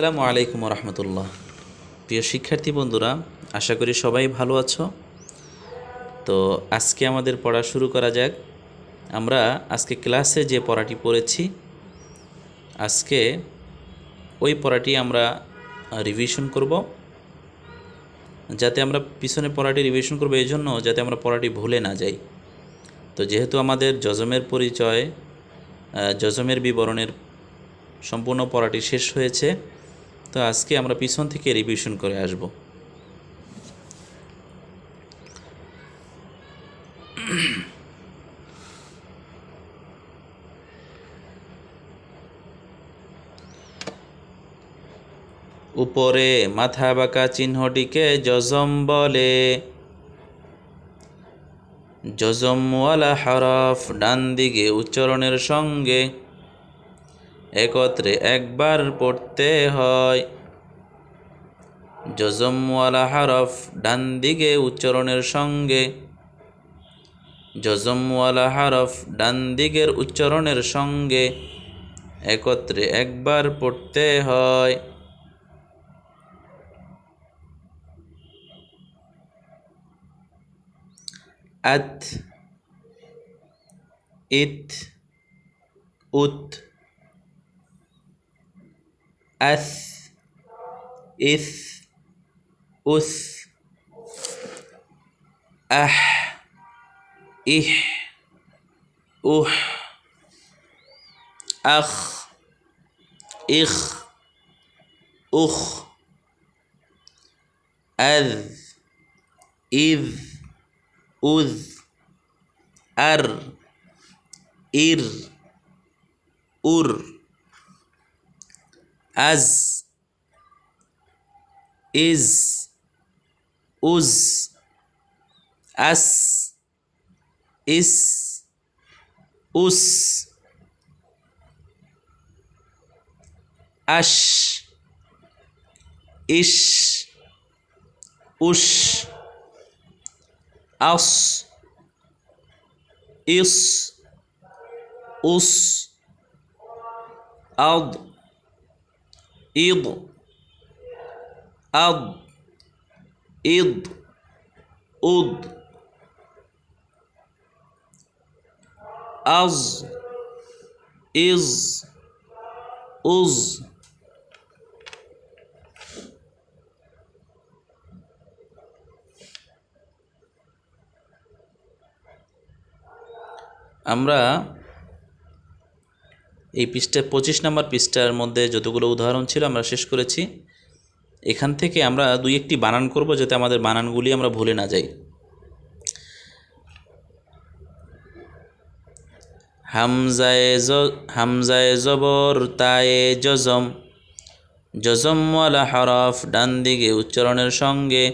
আসসালামু আলাইকুম রহমতুল্লাহ প্রিয় শিক্ষার্থী বন্ধুরা, আশা করি সবাই ভালো আছো। তো আজকে আমাদের পড়া শুরু করা যাক। আমরা আজকে ক্লাসে যে পড়াটি পড়েছি, আজকে ওই পড়াটি আমরা রিভিশন করব। যাতে আমরা পিছনে পড়াটি রিভিশন করব এই জন্য যাতে আমরা পড়াটি ভুলে না যাই। তো যেহেতু আমাদের যজমের পরিচয় যজমের বিবরণের সম্পূর্ণ পড়াটি শেষ হয়েছে তো আজকে আমরা পিছন থেকে রিভিশন করে আসব। উপরে মাথা বাঁকা চিহ্নটিকে যজম বলে। যজমওয়ালা হরফ ডান দিকে উচ্চারণের সঙ্গে একত্রে একবার পড়তে হয়। যজমওয়ালা হরফ ডান দিকে উচ্চারণের সঙ্গে। যজমওয়ালা হরফ ডান দিকের উচ্চারণের সঙ্গে। একত্রে একবার পড়তে হয়। আত, ইত, উত أث إث أث أح إح أح أخ إخ أخ أذ إذ أذ أر إر أر. অ্যাজ ইজ উজ অ্যাস ইস উস আস ইস উস আস ইস উস আদ ইদ আদ। ইদ উদ। আজ। ইজ। উজ। আমরা এই পৃষ্ঠা, পঁচিশ নম্বর পৃষ্ঠার মধ্যে যতগুলো উদাহরণ ছিল আমরা শেষ করেছি। এখান থেকে আমরা দুই একটি বানান করব যাতে আমাদের বানানগুলি আমরা ভুলে না যাই। হামজায়ে জ, হামজায়ে জবর, তায়ে জজম। জজমওয়ালা হরফ ডান দিকে উচ্চারণের সঙ্গে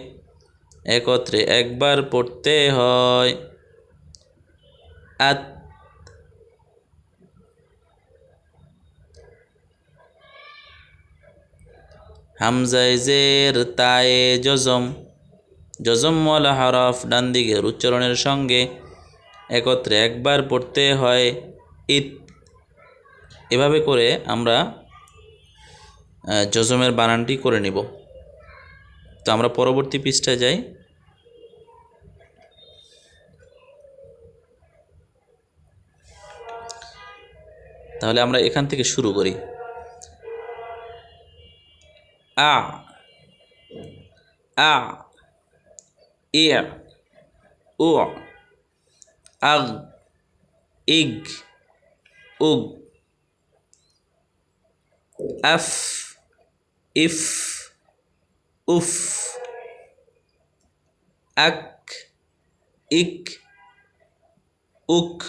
একত্রে একবার পড়তে হয়। আত হামজায় জের তায়ে জজম জজমওয়ালা হরফ ডান দিকের উচ্চারণের সঙ্গে একত্রে একবার পড়তে হয় ইত এভাবে করে আমরা আহ, জজমের বানানটি করে নিব। তো আমরা পরবর্তী পৃষ্ঠায় যাই। তাহলে আমরা এখান থেকে শুরু করি। أع أع إع أع أغ إج أج أف إف أف أك إك أك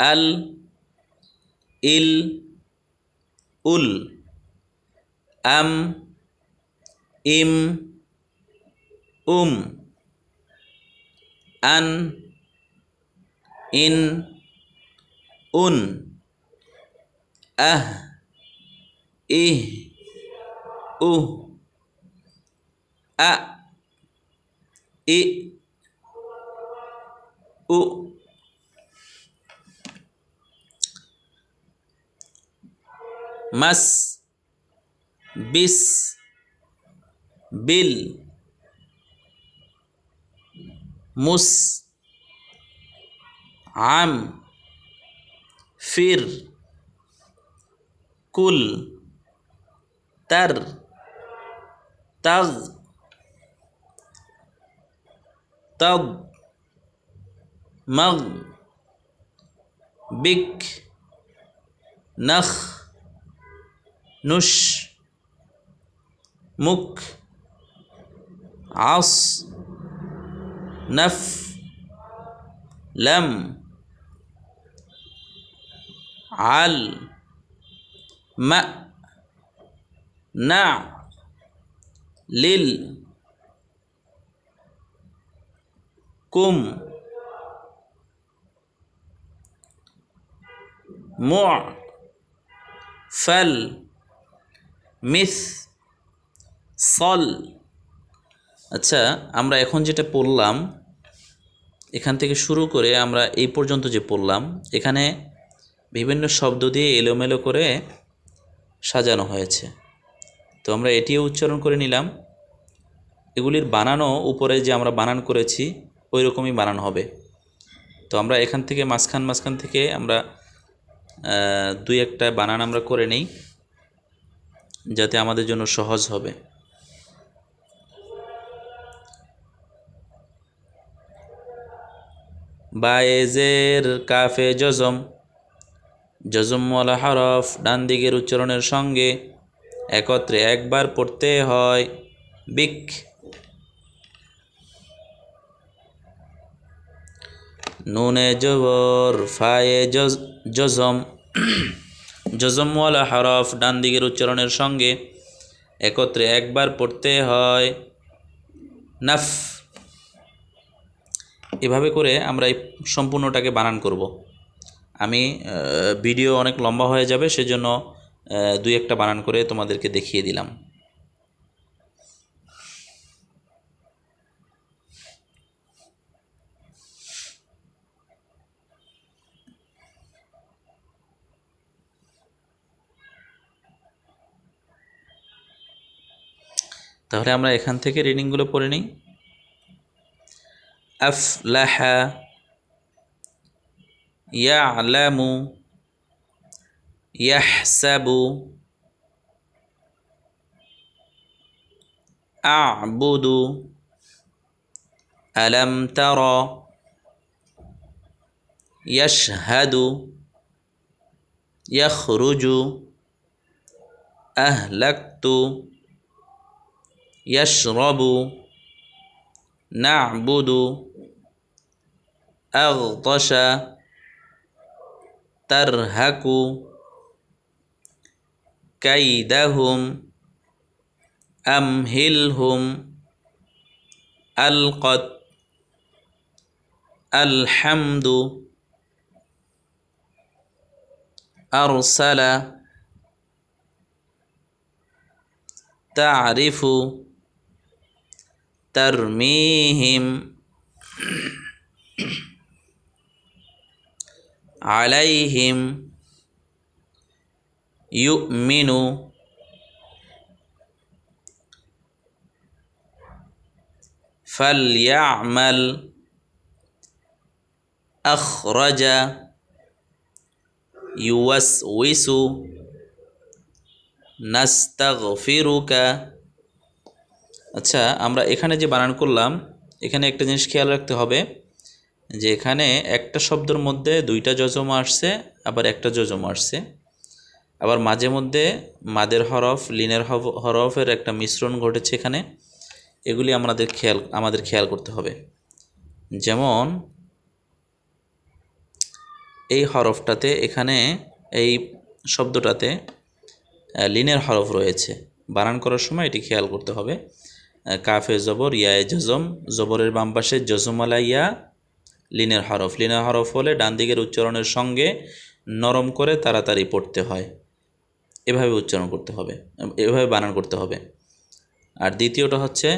أل إل أل am im um. An in un. Ah ih uh a i u. Mas बिस बिल मुस आम फिर कुल तर तग तब मग बिक नख नुश। مك عص نف لم عل ماء نع لل كم مع فل مث. সল। আচ্ছা আমরা এখন যেটা পড়লাম, এখান থেকে শুরু করে আমরা এই পর্যন্ত যে পড়লাম, এখানে বিভিন্ন শব্দ দিয়ে এলোমেলো করে সাজানো হয়েছে। তো আমরা এটিও উচ্চারণ করে নিলাম। এগুলির বানানো উপরে যে আমরা বানান করেছি, ওই রকমই বানান হবে। তো আমরা এখান থেকে মাঝখান মাঝখান থেকে আমরা দুই একটা বানান আমরা করে নেই, যাতে আমাদের জন্য সহজ হবে। বায়েজের কাফে জজম। জজমওয়ালা হরফ ডান দিকের উচ্চারণের সঙ্গে একত্রে একবার পড়তে হয়। বিক। নুনে জবর, ফায়ে জজ- জজম। জজমওয়ালা হরফ ডান দিকের উচ্চারণের সঙ্গে একত্রে একবার পড়তে হয়। নাফ। এভাবে করে আমরা এই সম্পূর্ণটাকে বানান করব। আমি ভিডিও অনেক লম্বা হয়ে যাবে, সেজন্য দুই একটা বানান করে তোমাদেরকে দেখিয়ে দিলাম। তাহলে আমরা এখান থেকে রিডিংগুলো পড়ে নিই। أفلح يعلم يحسب أعبد ألم ترى يشهد يخرج أهلكت يشرب نعبد أغطش ترهك كيدهم أمهلهم ألقت الحمد أرسل تعرف ترميهم عليهم يؤمن فليعمل أخرج يوسوس نستغفرك আচ্ছা আমরা এখানে যে বানান করলাম এখানে একটা জিনিস খেয়াল রাখতে হবে যে এখানে একটা শব্দের মধ্যে দুইটা যজম আসছে, আবার একটা যজম আসছে। আবার মাঝে মধ্যে মাদের হরফ, লিনের হরফের একটা মিশ্রণ ঘটেছে এখানে। এগুলি আমাদের খেয়াল আমাদের খেয়াল করতে হবে। যেমন, এই হরফটাতে এখানে এই শব্দটাতে লিনের হরফ রয়েছে। বানান করার সময় এটি খেয়াল করতে হবে। কাফে জবর, ইয়ায় জজম জবরের বাম পাশে জজমালা ইয়া লিনের হরফ। লিনের হরফ হলে ডান দিকের উচ্চারণের সঙ্গে নরম করে তাড়াতাড়ি পড়তে হয়। এভাবে উচ্চারণ করতে হবে, এভাবে বানান করতে হবে। আর দ্বিতীয়টা হচ্ছে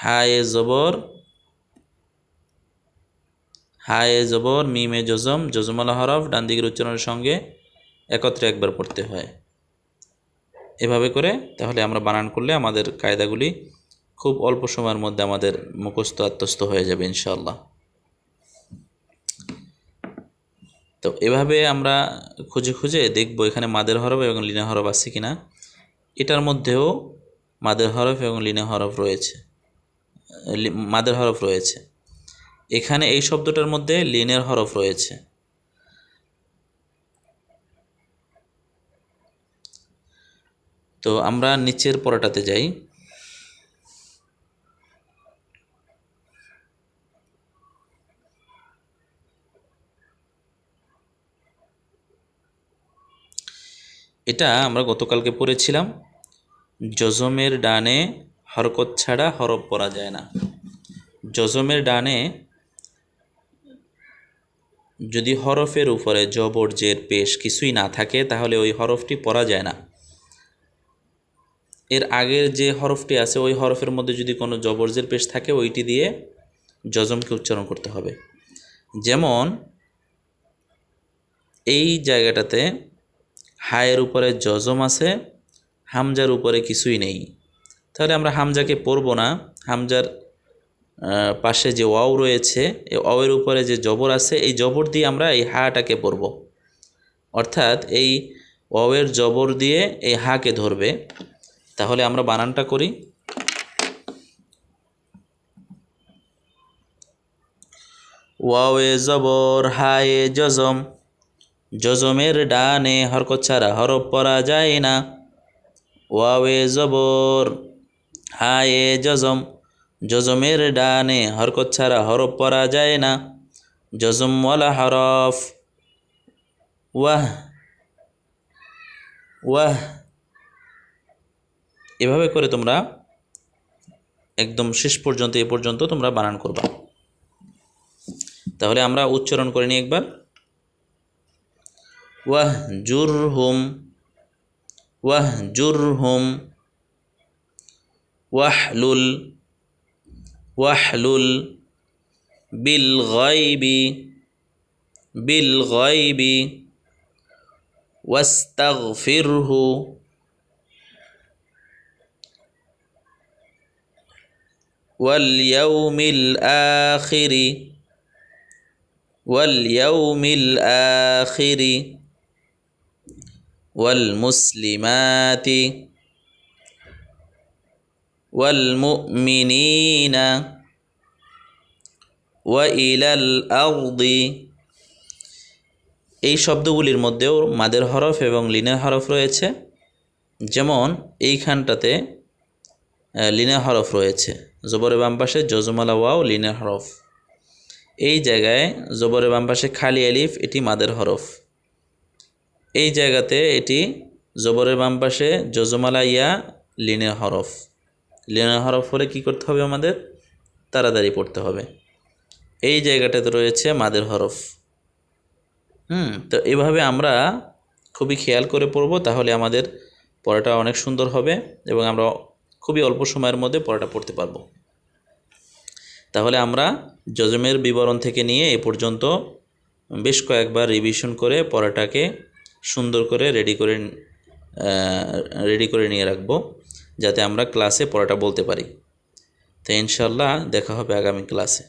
হায়ে জবর হায়ে জবর, মিমে জজম, জজমালা হরফ ডান দিকের উচ্চারণের সঙ্গে একত্রে একবার পড়তে হয়। এভাবে করে তাহলে আমরা বানান করলে আমাদের কায়দাগুলি খুব অল্প সময়ের মধ্যে আমাদের মুখস্থ আত্মস্থ হয়ে যাবে ইনশাআল্লাহ। তো এভাবে আমরা খুঁজে খুঁজে দেখব এখানে মাদের হরফ এবং লিনা হরফ আছে কিনা। এটার মধ্যেও মাদের হরফ এবং লিনা হরফ রয়েছে। মাদের হরফ রয়েছে। এখানে এই শব্দটার মধ্যে লিনের হরফ রয়েছে। তো আমরা নিচের পড়াটাতে যাই। এটা আমরা গতকালকে পড়েছিলাম। জজমের ডানে হরকত ছাড়া হরফ পড়া যায় না। জজমের ডানে যদি হরফের উপরে জবর, জের, পেশ কিছুই না থাকে, তাহলে ওই হরফটি পড়া যায় না। এর আগের যে হরফটি আছে, ওই হরফের মধ্যে যদি কোনো জবরজের পেশ থাকে, ওইটি দিয়ে জজমকে উচ্চারণ করতে হবে। যেমন, এই জায়গাটাতে হায়ের উপরে জজম আছে, হামজার উপরে কিছুই নেই। তাহলে আমরা হামজাকে পড়ব না। হামজার পাশে যে ওয়াও রয়েছে, এই ওয়ের উপরে যে জবর আছে, এই জবর দিয়ে আমরা এই হাটাকে পড়ব। অর্থাৎ এই ওয়াওয়ের জবর দিয়ে এই হাকে ধরবে। তাহলে আমরা বানানটা করি। ওয়াওয়ে জবর, হায়ে জজম। জজমের ডানে হরকত ছাড়া হরফ পরা যায় না। ওয়াওয়ে জবর, হায়ে জজম। জজমের ডানে হরকত ছাড়া হরফ পরা যায় না। জজমওয়ালা হরফ। ওয়াহ ওয়াহ। এভাবে করে তোমরা একদম শেষ পর্যন্ত, এ পর্যন্ত তোমরা বানান করবা। তাহলে আমরা উচ্চারণ করে নিই একবার। واهجرهم واهجرهم. واحلل واحلل بالغيب بالغيب. واستغفره. واليوم الآخر واليوم الآخر. والمسلمات والمؤمنين وإلى الأرض এই শব্দগুলির মধ্যেও মাদের হরফ এবং লিনের হরফ রয়েছে যেমন এইখানটাতে আহ, লিনের হরফ রয়েছে জবরের বাম পাশে জজমালা ওয়াও লিনের হরফ এই জায়গায় জবরের বাম পাশে খালি আলিফ এটি মাদের হরফ এই জায়গাতে এটি জবরের বাম পাশে জজমালা ইয়া লিনের হরফ। লিনের হরফ হলে কী করতে হবে আমাদের? তাড়াতাড়ি পড়তে হবে। এই জায়গাটাতে রয়েছে মাদের হরফ। হুম, তো এভাবে আমরা খুবই খেয়াল করে পড়ব, তাহলে আমাদের পড়াটা অনেক সুন্দর হবে এবং আমরা খুবই অল্প সময়ের মধ্যে পড়াটা পড়তে পারব। তাহলে আমরা যজমের বিবরণ থেকে নিয়ে এ পর্যন্ত বেশ কয়েকবার রিভিশন করে পড়াটাকে সুন্দর করে রেডি করে রেডি করে নিয়ে রাখব, যাতে আমরা ক্লাসে পড়াটা বলতে পারি। তো ইনশাল্লাহ দেখা হবে আগামী ক্লাসে